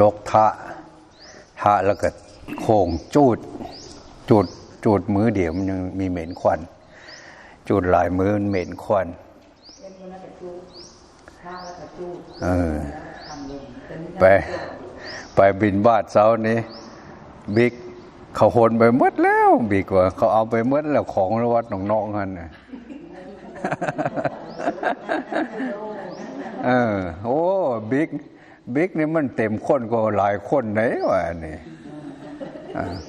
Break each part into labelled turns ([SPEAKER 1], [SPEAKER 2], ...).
[SPEAKER 1] จกทะทะแล้วก็โค้งจูดจุดจุดมือเดียวมันยังมีเหม็นควันจุดหลายมือมันเหม็นควันเออไปไปบินบาทเสาร์นี้บิ๊กเขาโหนไปหมดแล้วบิ๊กว่าเขาเอาไปหมดแล้วของวัดน้องๆกันน่ะเออโอ้บิ๊ก บิ๊กนี่มันเต็มคนก็หลายคนไหนวะนี่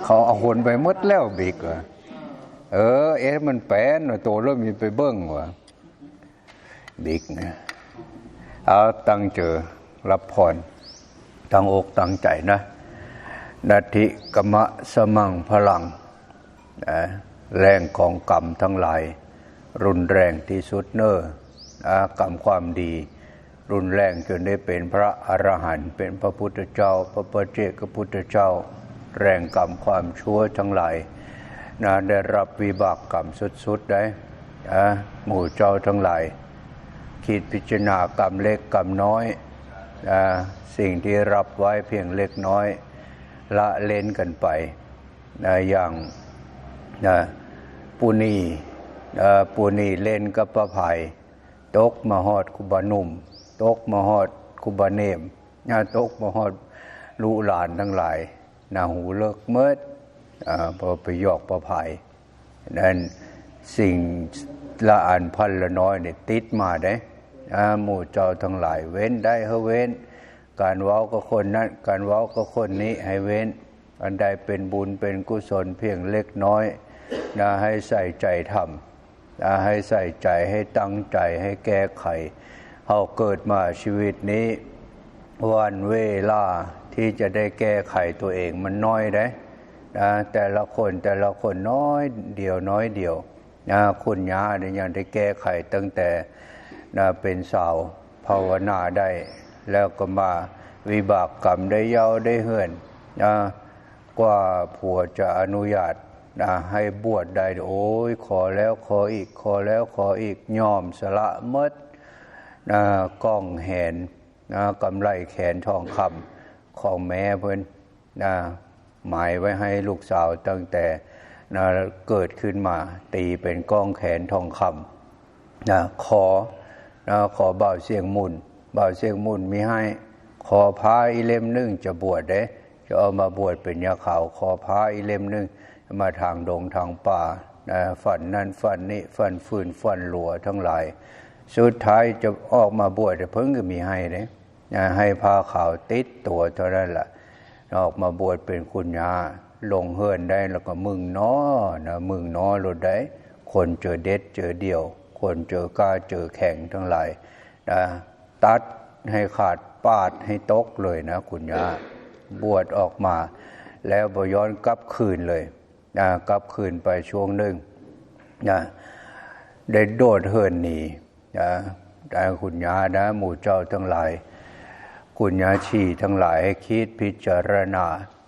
[SPEAKER 1] เขาเอาคนไปมดแล้วบิ๊กวะเออ เอ๊ะมันแปลนว่ะตัวเริ่มมีไปเบิ้งว่ะบิ๊กนะเอาตั้งเจอรับพรตั้งอกตั้งใจนะนาทิกมะสมังพลังนะแรงของกรรมทั้งหลาย รุนแรงที่สุดเนออกรรมความดี รุนแรงจนได้เป็นพระอรหันต์เป็นพระพุทธเจ้า พระปเจกพุทธเจ้า แรงกรรมความชั่วทั้งหลายนะได้รับวิบากกรรมสุดๆได้อะหมู่เจ้าทั้งหลาย คิดพิจารณากรรมเล็กกรรมน้อยอสิ่งที่รับไว้เพียงเล็กน้อย ละเล่นกันไปนะอย่างนะปุนีปุนีเล่นกับประภัยตกมาฮอดคุบานุ่ม ตกมาฮอดคุบาเนมนะตกมาฮอดลูหลานทั้งหลายนาหูเลิกเมิดอพอไปหยอกประภัยนั่นสิ่งละอันพันละน้อยเนี่ยติดมาได้หมู่เจ้าทั้งหลายเว้นได้เฮเว้น การเว้าก็คนนั้นการเว้าก็คนนี้ให้เว้น อันใดเป็นบุญเป็นกุศลเพียงเล็กน้อยนะให้ใส่ใจทำนะให้ใส่ใจให้ตั้งใจให้แก้ไข เราเกิดมาชีวิตนี้ วันเวลาที่จะได้แก้ไขตัวเองมันน้อยได้นะแต่ละคนแต่ละคนน้อยเดียวน้อยเดียวนะคุณยาเนี่ยยังได้แก้ไขตั้งแต่นะเป็นสาวภาวนาได้ แล้วก็มาวิบากกรรมได้เยาวได้เหือนนะกว่าผัวจะอนุญาตนะให้บวชได้ โอ้ยขอแล้วขออีกขอแล้วขออีกยอมสละเมด นะกล้องแหนนะกำไรแขนทองคำของแม่เพิ่นนะหมายไว้ให้ลูกสาวตั้งแต่นะเกิดขึ้นมาตีเป็นกล้องแขนทองคำนะขอนะขอบ่าวเสียงมุนบ่าวเสียงมุนมีให้ ขอพาอีเล่มหนึ่งจะบวชเด้ จะเอามาบวชเป็นยาขาวขอพาอีเล่มหนึ่งมาทางดงทางป่านะฝันนั่นฝันนี้ฝันฟืนฝันหลัวทั้งหลาย สุดท้ายจะออกมาบวชเพิ่งก็มีให้เลยนะให้ผ้าข่าวติดตัวเท่านั้นแหละออกมาบวชเป็นคุณยาลงเฮือนได้แล้วก็มึงน้อนะมึงน้อรถได้คนเจอเด็ดเจอเดียว คนเจอกล้าเจอแข่งทั้งหลายนะตัดให้ขาดปาดให้ตกเลยนะ คุณยาบวชออกมา แล้วบย้อนกลับคืนเลยนะกลับคืนไปช่วงหนึ่งนะได้โดดเหินหนี นะแต่คุณยานะ หมู่เจ้าทั้งหลาย คุณยาชีทั้งหลายให้คิดพิจารณา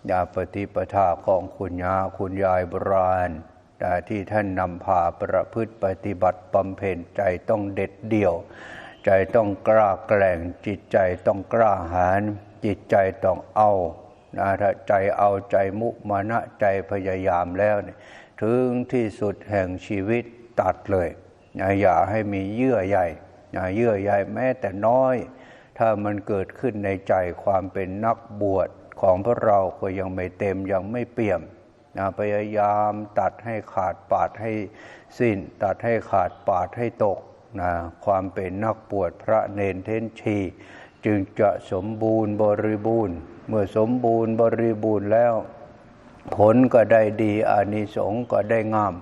[SPEAKER 1] ญาปฏิปทาของคุณยาคุณยายโบราณนะที่ท่านนำพาประพฤติปฏิบัติบำเพ็ญใจต้องเด็ดเดี่ยว ใจต้องกล้าแกล่งจิตใจต้องกล้าหาญจิตใจต้องเอานะถ้าใจเอาใจมุมานะใจพยายามแล้วเนี่ยถึงที่สุดแห่งชีวิตตัดเลย อย่าให้มีเยื่อใยนะเยื่อใยแม้แต่น้อย ถ้ามันเกิดขึ้นในใจความเป็นนักบวชของพวกเราก็ยังไม่เต็มยังไม่เปี่ยมนะพยายามตัดให้ขาดปาดให้สิ้น ตัดให้ขาดปาดให้ตกนะความเป็นนักบวชพระเนนเทนชี จึงจะสมบูรณ์บริบูรณ์ เมื่อสมบูรณ์บริบูรณ์แล้ว ผลก็ได้ดีอานิสงส์ก็ได้งาม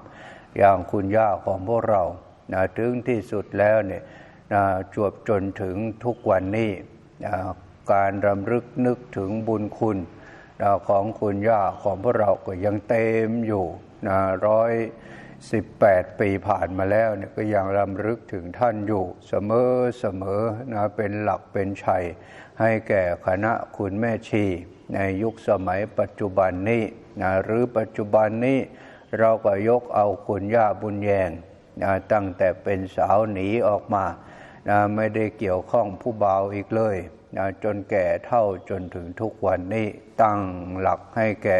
[SPEAKER 1] อย่างคุณย่าของพวกเรา นะถึงที่สุดแล้วเนี่ยนะจวบจนถึงทุกวันนี้นะการรำลึกนึกถึงบุญคุณนะของคุณย่าของพวกเราก็ยังเต็มอยู่นะร้อยสิบแปดปีผ่านมาแล้วเนี่ยก็ยังรำลึกถึงท่านอยู่เสมอเสมอนะเป็นหลักเป็นชัย ให้แก่คณะคุณแม่ชี ในยุคสมัยปัจจุบันนี้นะหรือปัจจุบันนี้เราก็ยกเอาคุณย่าบุญแยง นะตั้งแต่เป็นสาวหนีออกมานะไม่ได้เกี่ยวข้องผู้บ่าวอีกเลยนะจนแก่เท่าจนถึงทุกวันนี้ตั้งหลักให้แก่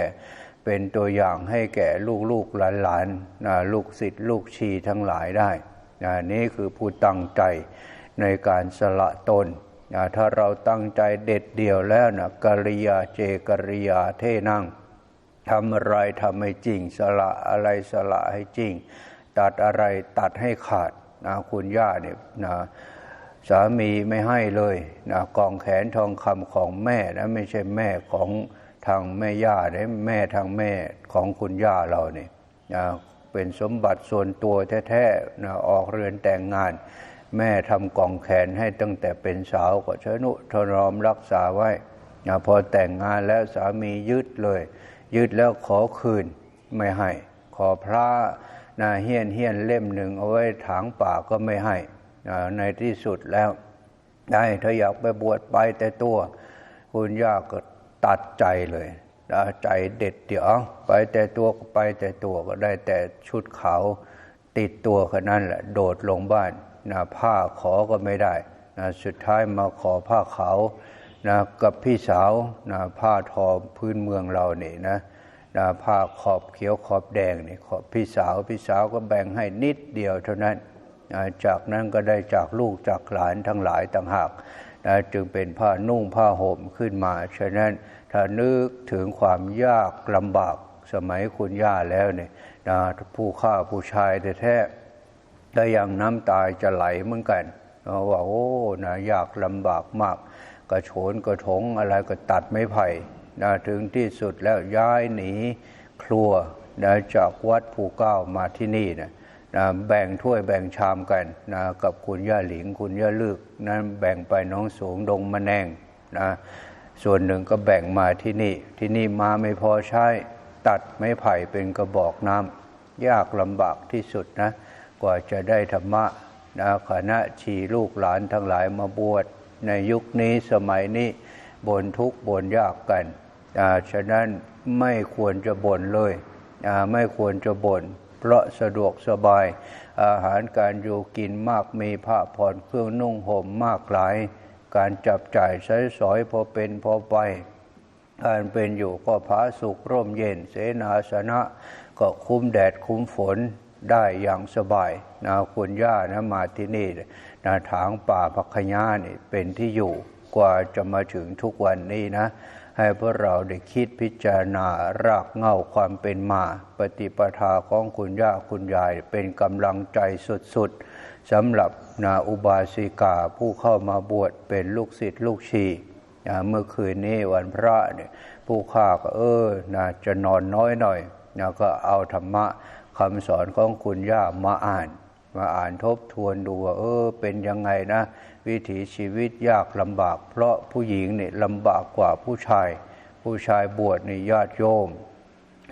[SPEAKER 1] เป็นตัวอย่างให้แก่ลูกลูกหลานหลานนะลูกศิษย์ลูกชีทั้งหลายได้นะนี่คือผู้ตั้งใจในการสละตนนะถ้าเราตั้งใจเด็ดเดี่ยวแล้วนะกริยาเจกริยาเทนั่งทำอะไรทำให้จริง สละอะไรสละให้จริง ตัดอะไรตัดให้ขาดนะคุณย่าเนี่ยนะสามีไม่ให้เลยนะกองแขนทองคำของแม่นะไม่ใช่แม่ของทางแม่ย่าเนี่ยแม่ทางแม่ของคุณย่าเราเนี่ยนะเป็นสมบัติส่วนตัวแท้ๆนะออกเรือนแต่งงาน แม่ทำกองแขนให้ตั้งแต่เป็นสาวก็ชนุทรอมรักษาไว้นะพอแต่งงานแล้วสามียึดเลย ยึดแล้วขอคืนไม่ให้ ขอพระ นาเฮียนเฮียนเล่มหนึ่งเอาไว้ถางป่าก็ไม่ให้นะในที่สุดแล้ว ได้ถ้าอยากไปบวชไปแต่ตัว คุณย่าก็ตัดใจเลยนะใจเด็ดเดี๋ยวไปแต่ตัวก็ไปแต่ตัวก็ได้แต่ชุดขาวติดตัวแค่นั้นแหละ โดดลงบ้านนะผ้าขอก็ไม่ได้นะสุดท้ายมาขอผ้าขาวนะกับพี่สาวนะผ้าทอพื้นเมืองเราเนี่นะ นะผ้าขอบเขียวขอบแดงนี่ขอบพี่สาวพี่สาวก็แบ่งให้นิดเดียวเท่านั้นนะจากนั้นก็ได้จากลูกจากหลานทั้งหลายต่างหากนะจึงเป็นผ้านุ่งผ้าห่มขึ้นมา ฉะนั้นถ้านึกถึงความยากลำบากสมัยคุณย่าแล้วเนี่ยนะผู้ฆ่าผู้ชายแท้ๆแต่ยังน้ำตายจะไหลเหมือนกันว่าโอ้นะยากลำบากมาก กระโฉนกระถงอะไรก็ตัดไม้ไผ่ นะถึงที่สุดแล้วย้ายหนีครัวนะจากวัดภูเก้ามาที่นี่นะนะแบ่งถ้วยแบ่งชามกันนะกับคุณย่าหลิงคุณย่าลึกนั้นแบ่งไปน้องสูงดงมะแนงนะส่วนหนึ่งก็แบ่งมาที่นี่ ที่นี่มาไม่พอใช้ตัดไม้ไผ่เป็นกระบอกน้ำยากลำบากที่สุดนะกว่าจะได้ธรรมะนะคณะชีลูกหลานทั้งหลายมาบวชในยุคนี้สมัยนี้บนทุกข์บนยากกัน ฉะนั้นไม่ควรจะบ่นเลยไม่ควรจะบ่นเพราะสะดวกสบาย อาหารการอยู่กินมากมีผ้าผ่อนเครื่องนุ่งห่มมากหลาย การจับจ่ายใช้สอยพอเป็นพอไปการเป็นอยู่ก็ผาสุกร่มเย็น เสนาสนะก็คุ้มแดดคุ้มฝนได้อย่างสบายนะคุณย่านะมาที่นี่นะถางป่าพักขญานี่เป็นที่อยู่กว่าจะมาถึงทุกวันนี้นะ ให้พวกเราได้คิดพิจารณารากเงาความเป็นมา ปฏิปทาของคุณย่าคุณยายเป็นกำลังใจสุดๆสำหรับนาอุบาสิกาผู้เข้ามาบวชเป็นลูกศิษย์ลูกชีเมื่อคืนนี้วันพระเนี่ยผู้ข้าก็เออนะจะนอนน้อยหน่อยนะก็เอาธรรมะคำสอนของคุณย่ามาอ่าน มาอ่านทบทวนดูว่าเออเป็นยังไงนะ วิถีชีวิตยากลำบาก เพราะผู้หญิงเนี่ยลำบากกว่าผู้ชาย ผู้ชายบวชในญาติโยม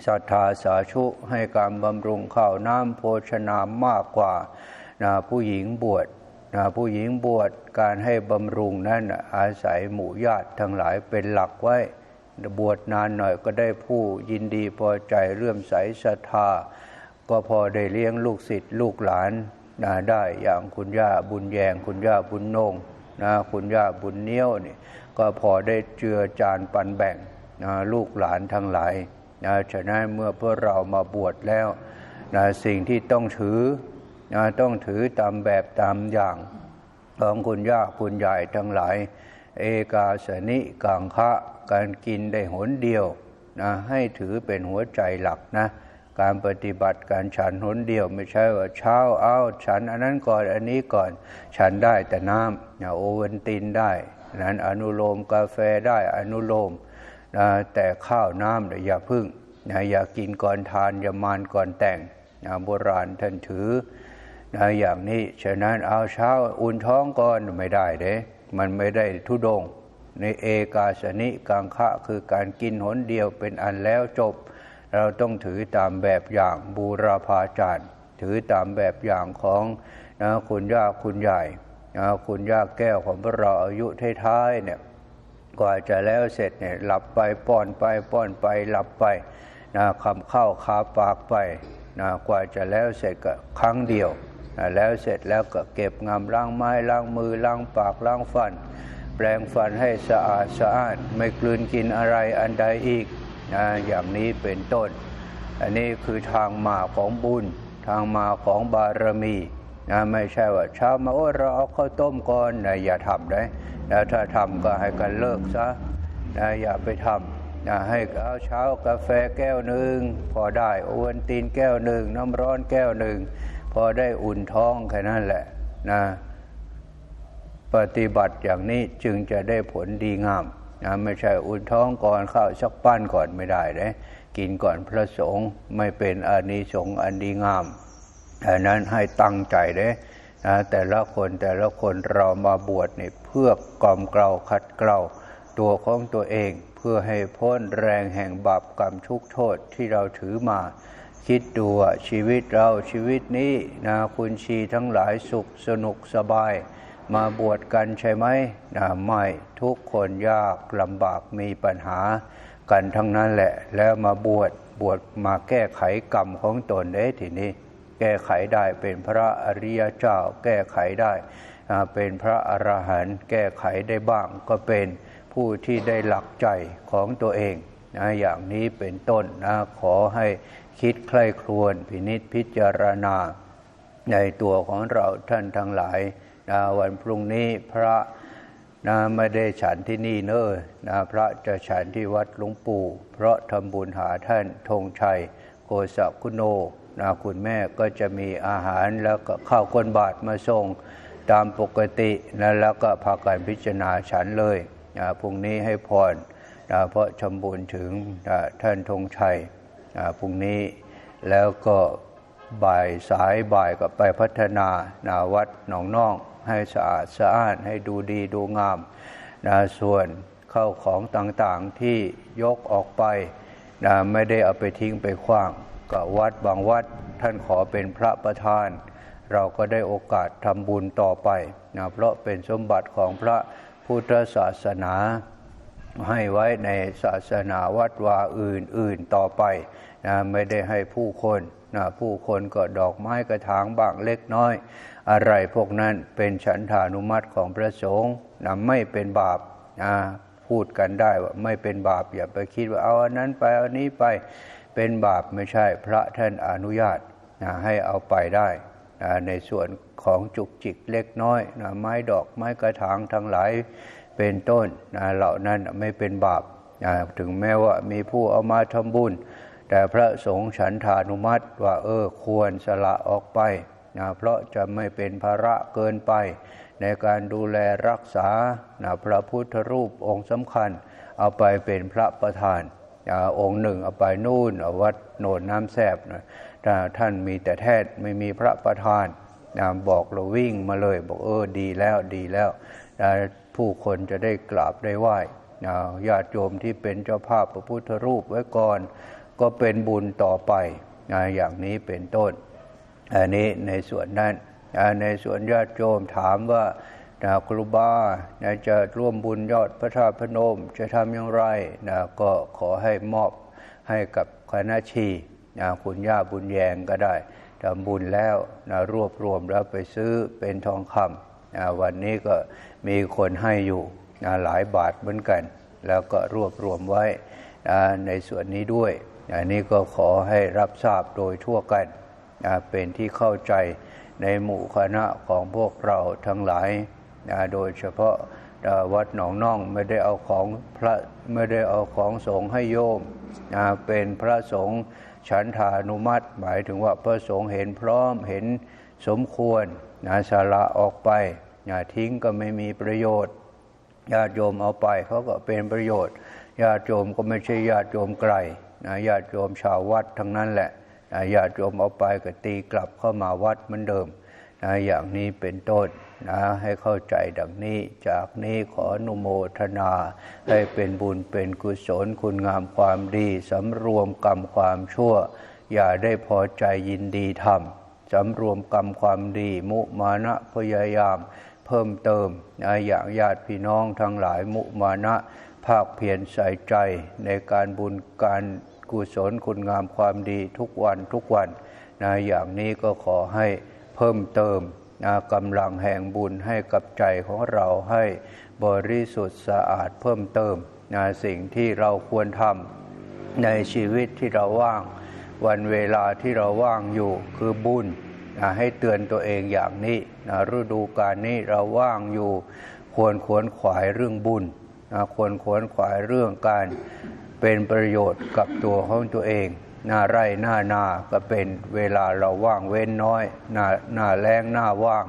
[SPEAKER 1] ศรัทธาสาชุให้การบำรุงข้าวน้ำโภชนามากกว่านะผู้หญิงบวชนะผู้หญิงบวชการให้บำรุงนั้นอาศัยหมู่ญาติทั้งหลายเป็นหลักไว้ บวชนานหน่อยก็ได้ผู้ยินดีพอใจเรื่มใสศรัทธา ก็พอได้เลี้ยงลูกศิษย์ลูกหลาน นะได้อย่างคุณย่าบุญแยง คุณย่าบุญนงนะคุณย่าบุญเนี้ยวนี่ก็พอได้เจือจานปันแบ่งนะลูกหลานทั้งหลายนะฉะนั้นเมื่อพวกเรามาบวชแล้วนะสิ่งที่ต้องถือนะต้องถือตามแบบตามอย่างของคุณย่าคุณยายทั้งหลาย เอกาสนิกังคะการกินได้หนเดียวนะให้ถือเป็นหัวใจหลักนะ การปฏิบัติการฉันหนเดียวไม่ใช่ว่าเช้าเอาฉันอันนั้นก่อนอันนี้ก่อนฉันได้แต่น้ำโอเวนตินได้นั้นอนุโลมกาแฟได้อนุโลมนะแต่ข้าวน้ำอย่าพึ่งนะอย่ากินก่อนทานอย่ามานก่อนแต่งนะโบราณท่านถือนะอย่างนี้ฉะนั้นเอาเช้าอุ่นท้องก่อนไม่ได้เด้มันไม่ได้ทุดง ในเอกาสนิกังคะคือการกินหนเดียวเป็นอันแล้วจบ เราต้องถือตามแบบอย่างบูรพาจารย์ ถือตามแบบอย่างของนะคุณย่าคุณใหญ่นะคุณย่าแก้วของพวกเราอายุท้ายๆเนี่ยกว่าจะแล้วเสร็จเนี่ยหลับไปป้อนไปป้อนไปหลับไปนะคำเข้าคาปากไปนะกว่าจะแล้วเสร็จก็ครั้งเดียวนะแล้วเสร็จแล้วก็เก็บงามล้างไม้ล้างมือล้างปากล้างฟัน แปรงฟันให้สะอาดสะอาด ไม่กลืนกินอะไรอันใดอีก นะอย่างนี้เป็นต้น อันนี้คือทางมาของบุญ ทางมาของบารมีนะไม่ใช่ว่าเช้ามาโอ้เราเอาข้าวต้มก่อนนะอย่าทำได้นะถ้าทำก็ให้กันเลิกซะนะอย่าไปทำนะให้เอาเช้ากาแฟแก้วหนึ่งพอได้โอวันตินแก้วหนึ่งน้ำร้อนแก้วหนึ่งพอได้อุ่นท้องแค่นั้นแหละนะปฏิบัติอย่างนี้จึงจะได้ผลดีงาม นะไม่ใช่อุ่นท้องก่อนข้าวสักปั้นก่อนไม่ได้เลยกินก่อนพระสงฆ์ไม่เป็นอานิสงส์อันดีงามดังนั้นให้ตั้งใจเลยนะแต่ละคนแต่ละคนเรามาบวชเนี่ยเพื่อกล่อมเกลาขัดเกลาตัวของตัวเองเพื่อให้พ้นแรงแห่งบาปกรรมทุกโทษที่เราถือมา คิดดูชีวิตเราชีวิตนี้นะคุณชีทั้งหลายสุขสนุกสบาย มาบวชกันใช่ไหมนะไม่ทุกคนยากลำบากมีปัญหากันทั้งนั้นแหละ แล้วมาบวชบวชมาแก้ไขกรรมของตนได้ทีนี้ แก้ไขได้เป็นพระอริยเจ้า แก้ไขได้ เป็นพระอรหันต์แก้ไขได้บ้างก็เป็นผู้ที่ได้หลักใจของตัวเองนะอย่างนี้เป็นต้นนะขอให้คิดใคร่ครวญพินิษพิจารณา ในตัวของเราท่านทั้งหลาย นะวันพรุ่งนี้พระนะไม่ได้ฉันที่นี่เนอะนะพระจะฉันที่วัดหลวงปู่ เพราะทำบุญหาท่านธงชัย โกศกุโนนะคุณแม่ก็จะมีอาหารแล้วก็ข้าวก้นบาทมาส่งตามปกตินะแล้วก็พากันพิจารณาฉันเลยนะพรุ่งนี้ให้พรนะเพราะชมบุญถึงนะท่านธงชัยนะพรุ่งนี้แล้วก็บ่ายสายบ่ายก็ไปพัฒนานาวัดหนองน่อง ให้สะอาดสะอ้านให้ดูดีดูงามนะส่วนเข้าของต่างๆที่ยกออกไปนะไม่ได้เอาไปทิ้งไปขว้างก็วัดบางวัดท่านขอเป็นพระประธาน เราก็ได้โอกาสทำบุญต่อไปนะเพราะเป็นสมบัติของพระพุทธศาสนาให้ไว้ในศาสนาวัดวาอื่นๆต่อไปนะไม่ได้ให้ผู้คนนะผู้คนก็ดอกไม้กระถางบางเล็กน้อย อะไรพวกนั้นเป็นฉันทานุมัติของพระสงฆ์นะไม่เป็นบาปนะพูดกันได้ว่าไม่เป็นบาปอย่าไปคิดว่าเอาอันนั้นไปเอาอันนี้ไปเป็นบาปไม่ใช่พระท่านอนุญาตนะให้เอาไปได้นะในส่วนของจุกจิกเล็กน้อยนะไม้ดอกไม้กระถางทั้งหลายเป็นต้นนะเหล่านั้นไม่เป็นบาปนะถึงแม้ว่ามีผู้เอามาทำบุญ แต่พระสงฆ์ฉันทานุมัติว่าเออควรสละออกไป นะเพราะจะไม่เป็นภาระเกินไป ในการดูแลรักษานะพระพุทธรูปองค์สำคัญ เอาไปเป็นพระประธานนะองค์หนึ่งเอาไปนู่นเอาวัดโนนน้ำแซบนะถ้าท่านมีแต่แทศไม่มีพระประธานนะบอกเราวิ่งมาเลยบอกเออดีแล้วดีแล้วนะผู้คนจะได้กราบได้ไหว้นะญาติโยมที่เป็นเจ้าภาพพระพุทธรูปไว้ก่อน ก็เป็นบุญต่อไปนะอย่างนี้เป็นต้น อันนี้ในส่วนนั้นในส่วนญาติโยมถามว่านะครูบานะจะร่วมบุญยอดพระธาตุพนม จะทำอย่างไรนะก็ขอให้มอบให้กับคณะชีนะคุณย่าบุญแยงก็ได้ทำบุญแล้วนะรวบรวมแล้วไปซื้อเป็นทองคำนะวันนี้ก็มีคนให้อยู่นะหลายบาทเหมือนกัน แล้วก็รวบรวมไว้นะในส่วนนี้ด้วยอันนี้ก็ขอให้รับทราบโดยทั่วกัน เป็นที่เข้าใจในหมู่คณะของพวกเราทั้งหลาย โดยเฉพาะวัดหนองน่องไม่ได้เอาของพระไม่ได้เอาของสงฆ์ให้โยม เป็นพระสงฆ์ฉันทานุมัติ หมายถึงว่าพระสงฆ์เห็นพร้อมเห็นสมควรนะสาระออกไปนะทิ้งก็ไม่มีประโยชน์ญาติโยมเอาไปเขาก็เป็นประโยชน์ญาติโยมก็ไม่ใช่ญาติโยมไกลนะญาติโยมชาววัดทั้งนั้นแหละ ญาติโยมเอาไปก็ตีกลับเข้ามาวัดเหมือนเดิมนะอย่างนี้เป็นต้นนะให้เข้าใจดังนี้ จากนี้ขออนุโมทนา ให้เป็นบุญเป็นกุศลคุณงามความดีสำรวมกรรมความชั่ว อย่าได้พอใจยินดีทำสำรวมกรรมความดี มุมานะพยายาม เพิ่มเติมนะอย่างญาติพี่น้องทั้งหลายมุมานะ ภาคเพียรใส่ใจในการบุญการ กุศลคุณงามความดีทุกวันทุกวันนะอย่างนี้ก็ขอให้เพิ่มเติมนะกำลังแห่งบุญให้กับใจของเราให้บริสุทธิ์สะอาดเพิ่มเติมนะสิ่งที่เราควรทำในชีวิตที่เราว่าง วันเวลาที่เราว่างอยู่คือบุญนะให้เตือนตัวเองอย่างนี้นะฤดูกาลนี้เราว่างอยู่ ควรขวนขวายเรื่องบุญนะควรขวนขวายเรื่องการ เป็นประโยชน์กับตัวของตัวเอง หน้าไร่หน้านาก็เป็นเวลาเราว่างเว้นน้อย หน้าหน้าแรงหน้าว่าง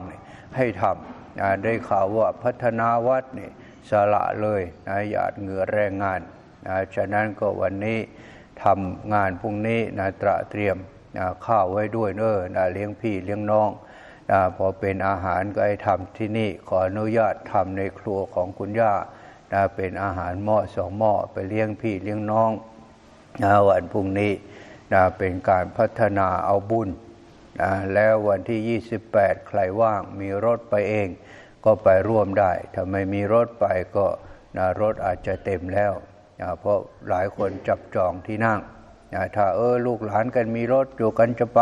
[SPEAKER 1] ให้ทำได้ข่าวว่าพัฒนาวัดนี่สละเลยนะหยาดเหงื่อแรงงานนะฉะนั้นก็วันนี้ทำงานพรุ่งนี้นะตระเตรียมนะข้าวไว้ด้วยเนอะนะเลี้ยงพี่เลี้ยงน้องนะพอเป็นอาหารก็ให้ทำที่นี่ขออนุญาตทำในครัวของคุณย่า นะเป็นอาหารหม้อสองหม้อไปเลี้ยงพี่เลี้ยงน้องนะวันพรุ่งนี้นะเป็นการพัฒนาเอาบุญนะแล้ววันที่ 28 ใครว่างมีรถไปเอง ก็ไปร่วมได้ถ้าไม่มีรถไปก็นะรถอาจจะเต็มแล้วนะเพราะหลายคนจับจองที่นั่งนะถ้าเออลูกหลานกันมีรถอยู่กันจะไป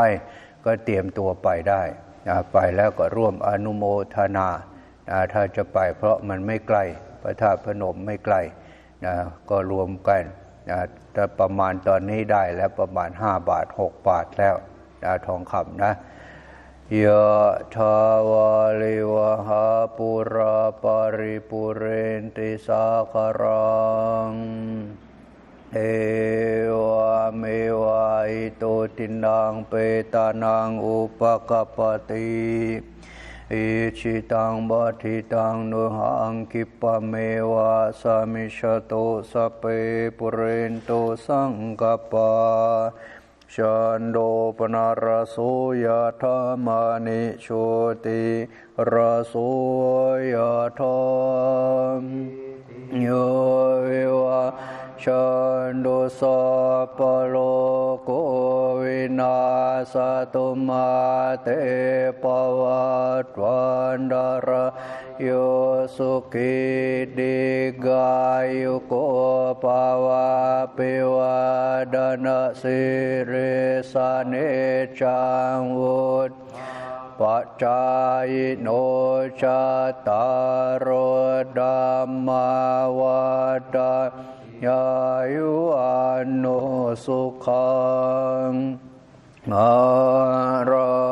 [SPEAKER 1] ก็เตรียมตัวไปได้นะไปแล้วก็ร่วมอนุโมทนานะถ้าจะไปเพราะมันไม่ไกล พระธาตุพนมไม่ไกลนะก็รวมกันนะแต่ประมาณตอนนี้ได้แล้วประมาณ 5 บาท 6 บาทแล้วนะทองคำนะยะทาวาลิวหาปุราปาริปุเรนติสาคารังเอวะเมวะอิโตตินังเปตานังอุปกปติ อิชิตังบัติตังนุหังคิปะเมวะสามิชโตสพเปปุเรนโตสังกปาชันโดปนารโสยธามานิโชติรโสยธามโยวิวา ชันโดสัพพโลกวินาสตุมาเตปวัตวันดารโยสุขิดิกายุโกภาวะปิวาดนาสิริสเนจังวุฒปัจจายโนชาตารดามาวัด ยายุอันโนสุขังอารั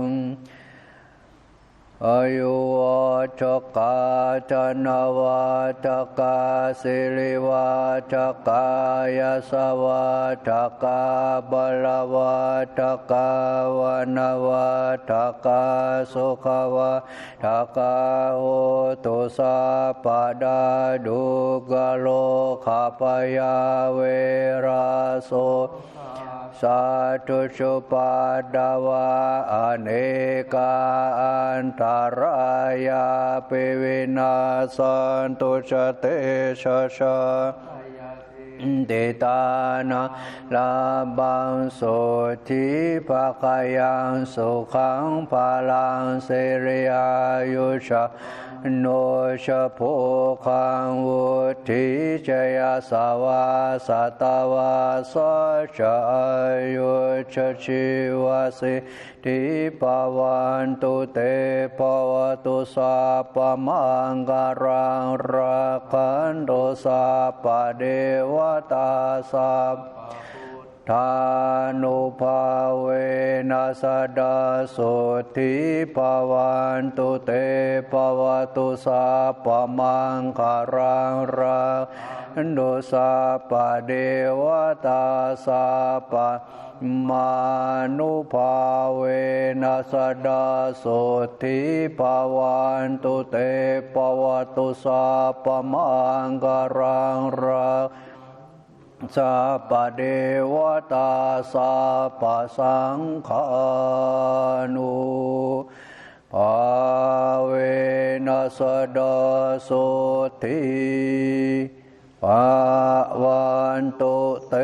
[SPEAKER 1] ง อายุวั ชกาจนวัชกาสิริวัชกายาสวัชกาบาลวัชกาวานวัชกาสุขวัชกาโหตุสาปดาดุกโลขาปยาเวราโส षट् षाड अनेका अन् तरया सन्तुषते शश เนกาอันตรายาปิวินานะชะเดตานาลาบังโสทิภาคายังสุขังภาลังเสริอายุชาโนชโพคังวุธิจยสาวาสตาวาสัจายุชชิวาสิทิปวันตุเตปวตุสาปมังการังรักขันโตสาปเดวตาสัพทานุภาเวนัสดาสุธิภวันตุเตภวตุสาปมังคารังรักโดสาปเดวตาสาปมานุภาเวนัสดาสุธิภวันตุเตภวตุสาปมังคารังรัก สัพเดวตาสัพสังขานุภาเวนัสดาสุธิภาวันตุเต